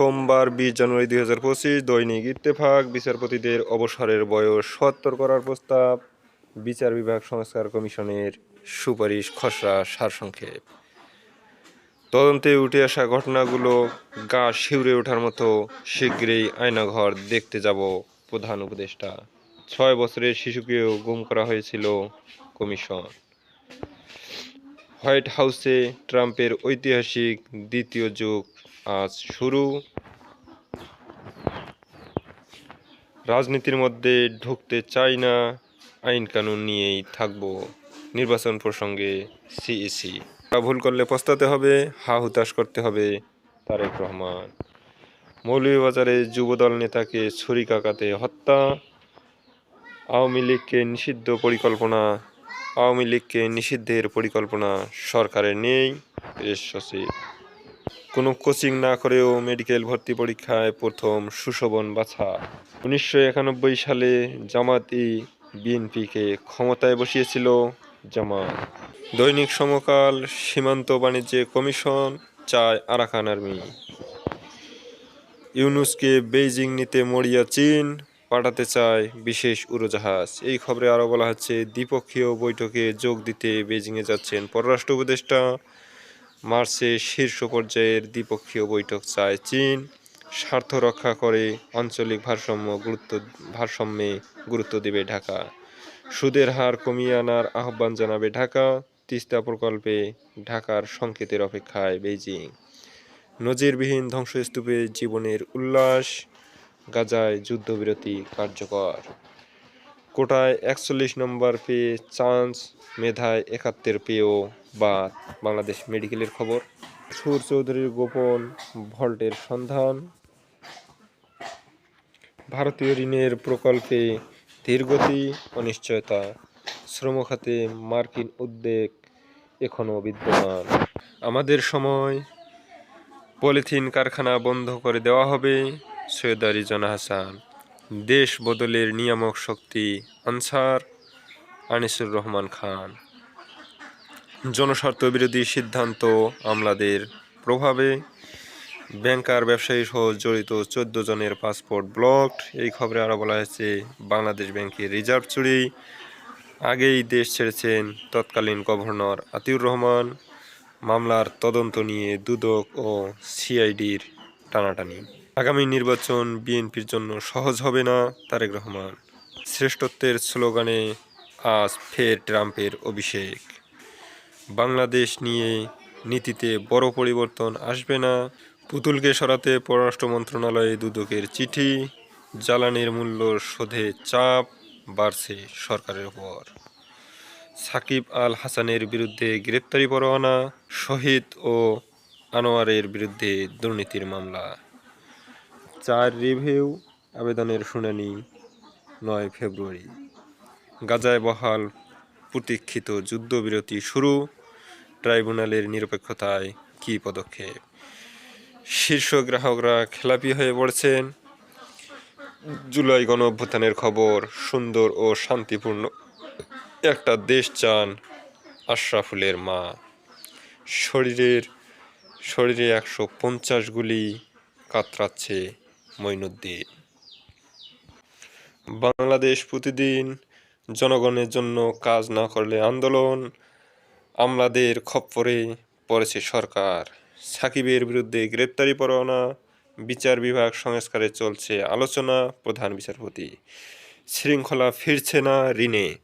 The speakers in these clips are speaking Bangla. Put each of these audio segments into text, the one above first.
সোমবার বিশ জানুয়ারি দুই হাজার পঁচিশ দৈনিক ইত্তেফাক, বিচারপতিদের অবসরের বয়স সত্তর করার প্রস্তাব, বিচার বিভাগ সংস্কার কমিশনের সুপারিশ খসড়া সারসংক্ষেপ। তদন্তে উঠে আসা ঘটনাগুলো গা শিউরে ওঠার মতো শীঘ্রই আয়নাঘর দেখতে যাব প্রধান উপদেষ্টা। ছয় বছরের শিশুকেও গুম করা হয়েছিল কমিশন। হোয়াইট হাউসে ট্রাম্পের ঐতিহাসিক দ্বিতীয় যুগ আজ শুরু। রাজনীতির মধ্যে ঢুকতে চাই না, আইন কানুন নিয়েই থাকব নির্বাচন প্রসঙ্গে সিইসি ভুল করলে পস্তাতে হবে, হা হুতাশ করতে হবে তারেক রহমান। মৌলভীবাজারে যুবদল নেতাকে ছুরিকাঘাতে হত্যা, আওয়ামী লীগকে নিষিদ্ধ পরিকল্পনা, আওয়ামী লীগকে নিষিদ্ধের পরিকল্পনা সরকারের নেই সচিব। কোনো কোচিং না করেও মেডিকেল ভর্তি পরীক্ষায় প্রথম সুশোভন বাছা। উনিশশো একানব্বই সালে জামাতি বিএনপিকে ক্ষমতায় বসিয়েছিল জামাত। দৈনিক সমকাল সীমান্ত বাণিজ্য কমিশন চায় আরাকান আর্মি। ইউনুসকে বেইজিং নিতে মরিয়া চীন পাঠাতে চায় বিশেষ উড়োজাহাজ। এই খবরে আরও বলা হচ্ছে, দ্বিপক্ষীয় বৈঠকে যোগ দিতে বেইজিংয়ে যাচ্ছেন পররাষ্ট্র উপদেষ্টা মার্চে শীর্ষ পর্যায়ের দ্বিপক্ষীয় বৈঠক চায় চীন। স্বার্থ রক্ষা করে আঞ্চলিক ভারসাম্য গুরুত্ব, ভারসাম্যে গুরুত্ব দেবে ঢাকা। সুদের হার কমিয়ে আনার আহ্বান জানাবে ঢাকা। তিস্তা প্রকল্পে ঢাকার সংকেতের অপেক্ষায় বেইজিং। নজিরবিহীন ধ্বংসস্তূপে জীবনের উল্লাস, গাজায় যুদ্ধবিরতি কার্যকর। কোটায় একচল্লিশ নম্বর পেয়ে চান্স, মেধায় একাত্তর পেয়েও বা বাংলাদেশ মেডিকেলের খবর। সুর চৌধুরীর গোপন ভল্টের সন্ধান। ভারতীয় ঋণের প্রকল্পে ধীরগতি, অনিশ্চয়তা, শ্রম খাতে মার্কিন উদ্বেগ এখনও বিদ্যমান। আমাদের সময় পলিথিন কারখানা বন্ধ করে দেওয়া হবে, সৈয়দ আলী হাসান। দেশ বদলের নিয়ামক শক্তি আনসার আনিসুর রহমান খান। জনস্বার্থ বিরোধী সিদ্ধান্ত আমলাদের প্রভাবে ব্যাংকার ব্যবসায়ী সহ জড়িত চোদ্দ জনের পাসপোর্ট ব্লকড। এই খবরে আরও বলা হয়েছে, বাংলাদেশ ব্যাংকের রিজার্ভ চুরি। আগেই দেশ ছেড়েছেন তৎকালীন গভর্নর আতিউর রহমান। মামলার তদন্ত নিয়ে দুদক ও সিআইডির টানাটানি। আগামী নির্বাচন বিএনপির জন্য সহজ হবে না, তারেক রহমান। শ্রেষ্ঠত্বের স্লোগানে আজ ফের ট্রাম্পের অভিষেক। বাংলাদেশ নিয়ে নীতিতে বড় পরিবর্তন আসবে না। পুতুলকে সরাতে পররাষ্ট্র মন্ত্রণালয়ে দুদকের চিঠি। জ্বালানির মূল্য শোধে চাপ বাড়ছে সরকারের উপর সাকিব আল হাসানের বিরুদ্ধে গ্রেপ্তারি পরোয়ানা, শহীদ ও আনোয়ারের বিরুদ্ধে দুর্নীতির মামলা। চার রিভিউ আবেদনের শুনানি নয় ফেব্রুয়ারি। গাজায় বহাল প্রতীক্ষিত যুদ্ধবিরতি শুরু, ট্রাইব্যুনালের নিরপেক্ষতায় কী পদক্ষেপ? শীর্ষ গ্রাহকরা খেলাপি হয়ে পড়েছেন। জুলাই গণ অভ্যুত্থানের খবর সুন্দর ও শান্তিপূর্ণ। একটা দেশ চান আশরাফুলের মা। শরীরের, শরীরে একশো পঞ্চাশ গুলি কাতরাচ্ছে মঈনুদ্দিন বাংলাদেশ প্রতিদিন জনগণের জন্য কাজ না করলে আন্দোলন আমলাদের খপ্পরে পড়েছে সরকার। সাকিবের বিরুদ্ধে গ্রেপ্তারি পরোয়ানা, বিচার বিভাগ সংস্কারে চলছে আলোচনা, প্রধান বিচারপতি। শৃঙ্খলা ফিরছে না ঋণে।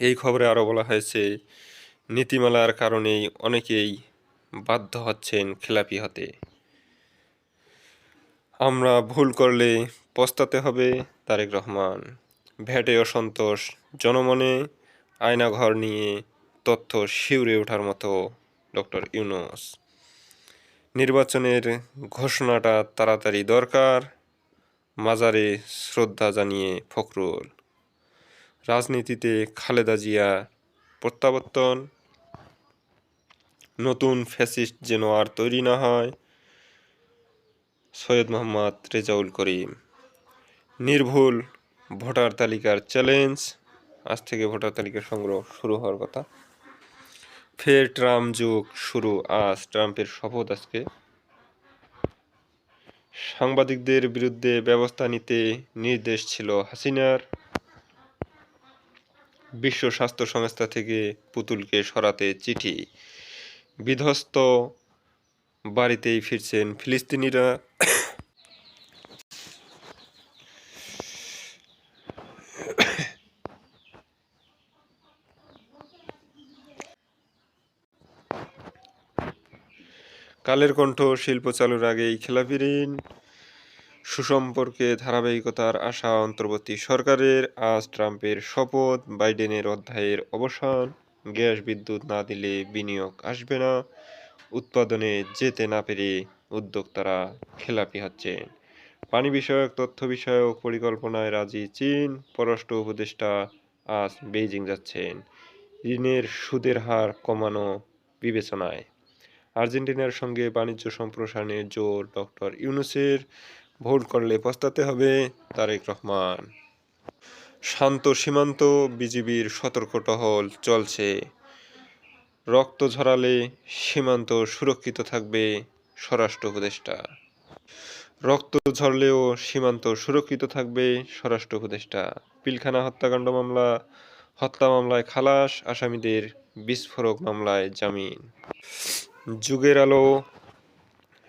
এই খবরে আরও বলা হয়েছে, নীতিমালার কারণেই অনেকেই বাধ্য হচ্ছেন খেলাপি হতে। আমরা ভুল করলে পস্তাতে হবে তারেক রহমান। ভ্যাটে অসন্তোষ, জনমনে আয়নাঘর নিয়ে তথ্য শিউরে ওঠার মতো ডক্টর ইউনুস। নির্বাচনের ঘোষণাটা তাড়াতাড়ি দরকার, মাজারে শ্রদ্ধা জানিয়ে ফখরুল। রাজনীতিতে খালেদা জিয়া প্রত্যাবর্তন। নতুন ফ্যাসিস্ট যেন আর তৈরি না হয় সৈয়দ মোহাম্মদ রেজাউল করিম। নির্ভুল ভোটার তালিকার চ্যালেঞ্জ। আজ থেকে ভোটার তালিকা সংগ্রহ শুরু হওয়ার কথা। ফের ট্রাম্প যুগ শুরু। আজ ট্রাম্পের শপথ আজকে। সাংবাদিকদের বিরুদ্ধে ব্যবস্থা নিতে নির্দেশ ছিল হাসিনার। বিশ্ব স্বাস্থ্য সংস্থা থেকে পুতুলকে সরাতে চিঠি। বিধ্বস্ত বাড়িতেই ফিরছেন ফিলিস্তিনিরা। কালের কণ্ঠ শিল্প চালুর আগেই খেলাপি ঋণ সুসম্পর্কে ধারাবাহিকতার আশা অন্তর্বর্তী সরকারের, আজ ট্রাম্পের শপথ, বাইডেনের অধ্যায়ের অবসান। গ্যাস বিদ্যুৎ না দিলে বিনিয়োগ আসবে না। উৎপাদনে যেতে না পেরে উদ্যোক্তারা খেলাপি হচ্ছেন। পানি বিষয়ক, তথ্য বিষয়ক পরিকল্পনায় রাজি চীন, পররাষ্ট্র উপদেষ্টা আজ বেইজিং যাচ্ছেন। ঋণের সুদের হার কমানো বিবেচনায়। আর্জেন্টিনার সঙ্গে বাণিজ্য সম্প্রসারণে জোর ডক্টর ইউনুসের। ভোট করলে পস্তাতে হবে তারেক রহমান। শান্ত, সীমান্ত, বিজিবির সতর্ক টহল চলছে। রক্ত ঝরালে সীমান্ত সুরক্ষিত থাকবে স্বরাষ্ট্র উপদেষ্টা। রক্ত ঝরলেও সীমান্ত সুরক্ষিত থাকবে স্বরাষ্ট্র উপদেষ্টা। পিলখানা হত্যাকাণ্ড মামলা, হত্যা মামলায় খালাস, আসামিদের বিস্ফোরক মামলায় জামিন। যুগের আলো,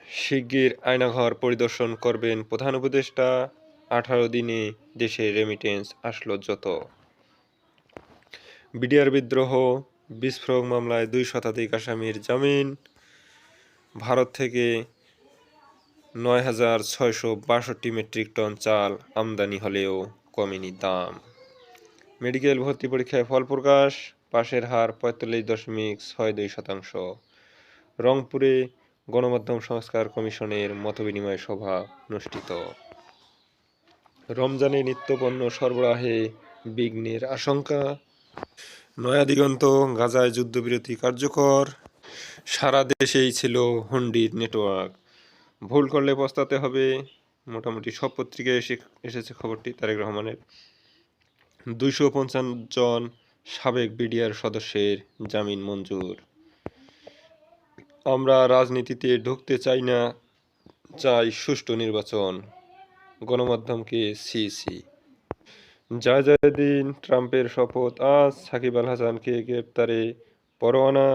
শিগগির আয়নাঘর পরিদর্শন করবেন প্রধান উপদেষ্টা। আঠারো দিনে দেশে রেমিটেন্স আসলো যত। বিডিআর বিদ্রোহ বিস্ফোরক মামলায় দুই শতাধিক আসামির জামিন। ভারত থেকে নয় হাজার ছয়শো বাষট্টি মেট্রিক টন চাল আমদানি হলেও কমেনি দাম। মেডিকেল ভর্তি পরীক্ষায় ফল প্রকাশ, পাশের হার পঁয়তাল্লিশ দশমিক ছয় দুই শতাংশ। রংপুরে গণমাধ্যম সংস্কার কমিশনের মতবিনিময় সভা অনুষ্ঠিত। রমজানে নিত্যপণ্য সরবরাহে বিঘ্নের আশঙ্কা নয়া দিগন্ত গাজায় যুদ্ধবিরতি কার্যকর। সারা দেশেই ছিল হুন্ডির নেটওয়ার্ক। ভুল করলে পস্তাতে হবে। মোটামুটি সব পত্রিকায় এসে এসেছে খবরটি তারেক রহমানের। দুইশো পঞ্চান্ন জন সাবেক বিডিআর সদস্যের জামিন মঞ্জুর। আমরা রাজনীতিতে ঢুকতে চাই না, চাই সুষ্ঠু নির্বাচন। গণমাধ্যমকে সিসি জয় জয় ট্রাম্পের শপথ, আজ সাকিব আল হাসানকে গ্রেপ্তারে পরোয়ানা,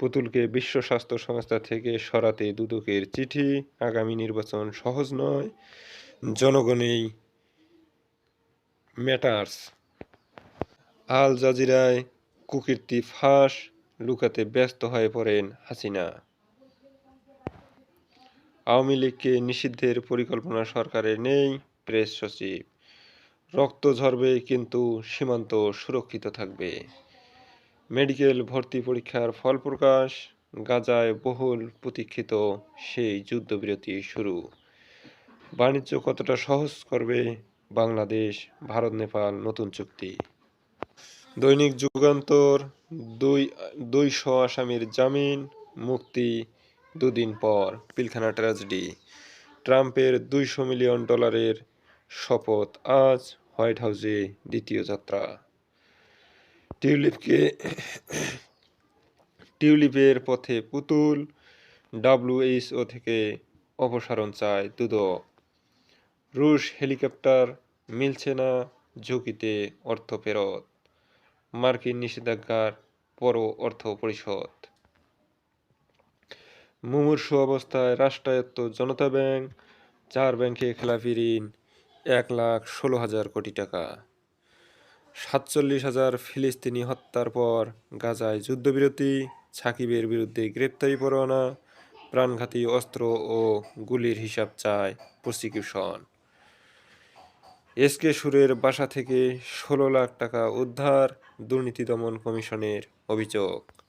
পুতুলকে বিশ্ব স্বাস্থ্য সংস্থা থেকে সরাতে দুদকের চিঠি, আগামী নির্বাচন সহজ নয় জনগণেই ম্যাটার্স। আল জাজিরায় কুকীর্তি ফাঁস, লুকাতে ব্যস্ত হয়ে পড়েন হাসিনা। আওয়ামী লীগকে নিষিদ্ধের পরিকল্পনা সরকারের নেই, প্রেস সচিব। রক্ত ঝরবে, কিন্তু সীমান্ত সুরক্ষিত থাকবে। মেডিকেল ভর্তি পরীক্ষার ফল প্রকাশ, গাজায় বহুল প্রতীক্ষিত সেই যুদ্ধবিরতি শুরু। বাণিজ্য কতটা সহজ করবে, বাংলাদেশ, ভারত, নেপাল, নতুন চুক্তি। দৈনিক যুগান্তর, দুই, দুইশো আসামির জামিন, মুক্তি দুদিন পর, পিলখানা ট্র্যাজেডি। ট্রাম্পের দুইশো মিলিয়ন ডলারের শপথ, আজ হোয়াইট হাউসে দ্বিতীয় যাত্রা। টিউলিপকে, টিউলিপের পথে পুতুল ডাব্লিউএইচও থেকে অপসারণ চায় দুদক। রুশ হেলিকপ্টার মিলছে না ঝুঁকিতে অর্থ ফেরত। মার্কিন নিষেধাজ্ঞার পরও অর্থ পরিশোধ। মুমূর্ষু অবস্থায় রাষ্ট্রায়ত্ত জনতা ব্যাংক, চার ব্যাংকে খেলাপি ঋণ এক লাখ ষোলো হাজার কোটি টাকা। সাতচল্লিশ হাজার ফিলিস্তিনি হত্যার পর গাজায় যুদ্ধবিরতি, সাকিবের বিরুদ্ধে গ্রেপ্তারি পরোয়ানা, প্রাণঘাতী অস্ত্র ও গুলির হিসাব চায় প্রসিকিউশন। এসকে সুরের বাসা থেকে ষোলো লাখ টাকা উদ্ধার, দুর্নীতি দমন কমিশনের অভিযোগ।